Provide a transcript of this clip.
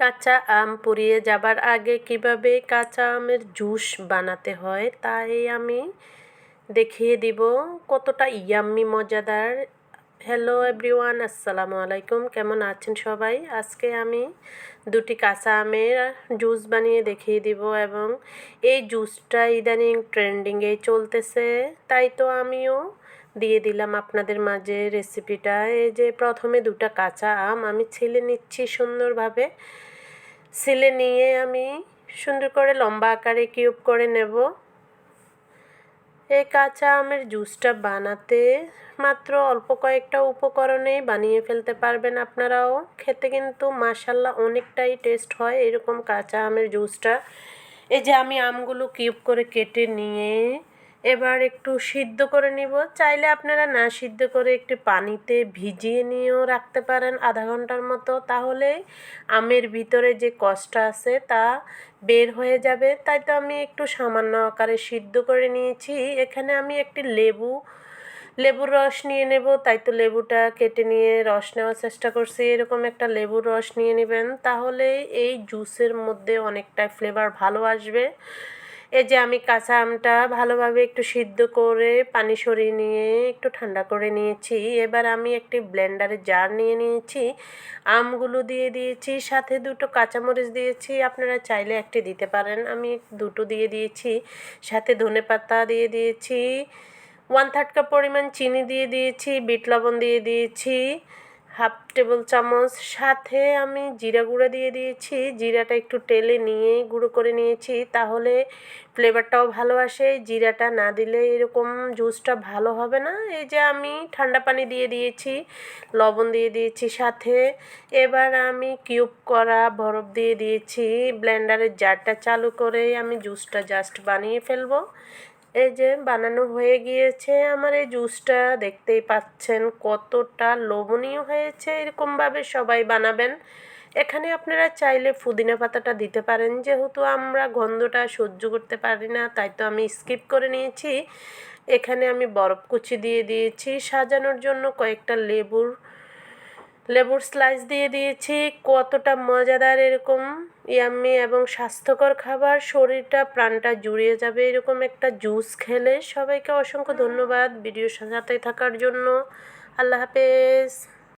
কাঁচা আম পুড়িয়ে যাবার আগে কীভাবে কাঁচা আমের জুস বানাতে হয়, তাই আমি দেখিয়ে দিব কতটা ইয়াম্মি মজাদার। হ্যালো এভরিওয়ান আসসালামু আলাইকুম। কেমন আছেন সবাই? আজকে আমি দুটি কাঁচা আমের জুস বানিয়ে দেখিয়ে দিব এবং এই জুসটা ইদানিং ট্রেন্ডিংয়ে চলতেছে, তাই তো আমিও দিয়ে দিলাম আপনাদের মাঝে রেসিপিটা এই যে প্রথমে দুটা কাঁচা আম আমি ছিলে নিচ্ছি সুন্দরভাবে। ছিলে নিয়ে আমি সুন্দর করে লম্বা আকারে কিউব করে নেব। এই কাঁচা আমের জুসটা বানাতে মাত্র অল্প কয়েকটা উপকরণেই বানিয়ে ফেলতে পারবেন আপনারাও। খেতে কিন্তু মাসাল্লাহ অনেকটাই টেস্ট হয় এরকম কাঁচা আমের জুসটা এই যে আমি আমগুলো কিউব করে কেটে নিয়ে এবার একটু সিদ্ধ করে নিব। চাইলে আপনারা না সিদ্ধ করে একটু পানিতে ভিজিয়ে নিয়েও রাখতে পারেন আধা ঘণ্টার মতো। তাহলে আমের ভিতরে যে কষ্টটা আছে তা বের হয়ে যাবে। তাই তো আমি একটু সামান্য আকারে সিদ্ধ করে নিয়েছি। এখানে আমি একটি লেবু, লেবুর রস নিয়ে নেব। তাই তো লেবুটা কেটে নিয়ে রস নেওয়ার চেষ্টা করছি। এরকম একটা লেবুর রস নিয়ে নেবেন। তাহলে এই জুসের মধ্যে অনেকটা ফ্লেভার ভালো আসবে। এই যে আমি কাঁচা আমটা ভালোভাবে একটু সিদ্ধ করে পানি সরিয়ে নিয়ে একটু ঠান্ডা করে নিয়েছি। এবার আমি একটি ব্লেন্ডারে জার নিয়ে নিয়েছি। আমগুলো দিয়ে দিয়েছি, সাথে দুটো কাঁচামরিচ দিয়েছি। আপনারা চাইলে একটি দিতে পারেন। আমি দুটো দিয়ে দিয়েছি। সাথে ধনে পাতা দিয়ে দিয়েছি। ওয়ান থার্ড কাপ পরিমাণ চিনি দিয়ে দিয়েছি। বিট লবণ দিয়ে দিয়েছি। হাফ টেবিল চামচ, সাথে আমি জিরা গুঁড়ো দিয়ে দিয়েছি। জিরাটা একটু টেলে নিয়ে গুঁড়ো করে নিয়েছি, তাহলে ফ্লেভারটাও ভালো আসে। জিরাটা না দিলে এরকম জুসটা ভালো হবে না। এই যে আমি ঠান্ডা পানি দিয়ে দিয়েছি, লবণ দিয়ে দিয়েছি, সাথে এবার আমি কিউব করা বরফ দিয়ে দিয়েছি। ব্লেন্ডারের জারটা চালু করে আমি জুসটা জাস্ট বানিয়ে ফেলব। এই যে বানানো হয়ে গিয়েছে, আমার এই জুসটা দেখতেই পাচ্ছেন কতটা লোভনীয় হয়েছে। এরকমভাবে সবাই বানাবেন। এখানে আপনারা চাইলে পুদিনা পাতাটা দিতে পারেন। যেহেতু আমরা গন্ধটা সহ্য করতে পারি না, তাই তো আমি স্কিপ করে নিয়েছি। এখানে আমি বরফ কুচি দিয়ে দিয়েছি। সাজানোর জন্য কয়েকটা লেবুর লেবুর স্লাইস দিয়ে দিয়েছি। কতটা মজাদার এরকম ইয়াম্মি এবং স্বাস্থ্যকর খাবার। শরীরটা, প্রাণটা জুড়িয়ে যাবে এরকম একটা জুস খেলে। সবাইকে অসংখ্য ধন্যবাদ ভিডিও সাজাতে থাকার জন্য। আল্লাহ হাফেজ।